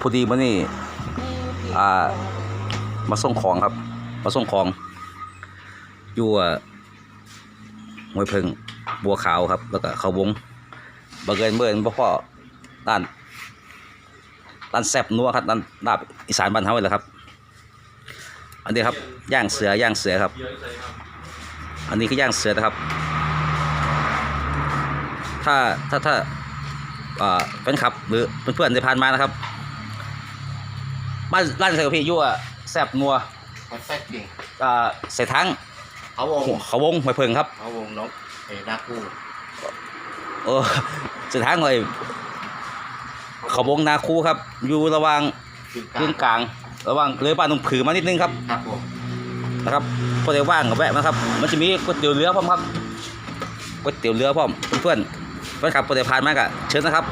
พอดีมื่อนี้อ่า มาส่งของครับ มาส่งของ อยู่อะห้วยเพิงบัวขาวครับ แล้วก็เขาวงบังเอิญเมื่อญพ่อด้านด้านแซบนัวครับด้านดาบอีสานบ้านเฮาเลยแหละครับ อันนี้ครับย่างเสือย่างเสือครับ อันนี้คือย่างเสือนะครับ ถ้าถ้าถ้าอ่า แฟนคลับ หรือเพื่อนๆที่ผ่านมานะครับบ้านร้านเสือพี่ยั่วแซบนัวมันแซ่บจริงอ่าใส่ทั้งเขาวงเขาวงห้วยเพิงครับเขาวงนกเอ้นาคูเออใส่ทั้งเลยเขาวงนาคูครับ อยู่ระหว่างกึ่งกกึ่งลางกลาง ระหว่างเลยบ้านตรงผือมานิดนึงครับครับผมนะครับพอได้ว่างก็แวะมาครับ มันจะมีก๋วยเตี๋ยวเรือพร้อมครับก๋วยเตี๋ยวเรือพร้อมเพื่อนๆ แฟนคลับพอได้ผ่านมากอะเชิญนะครับ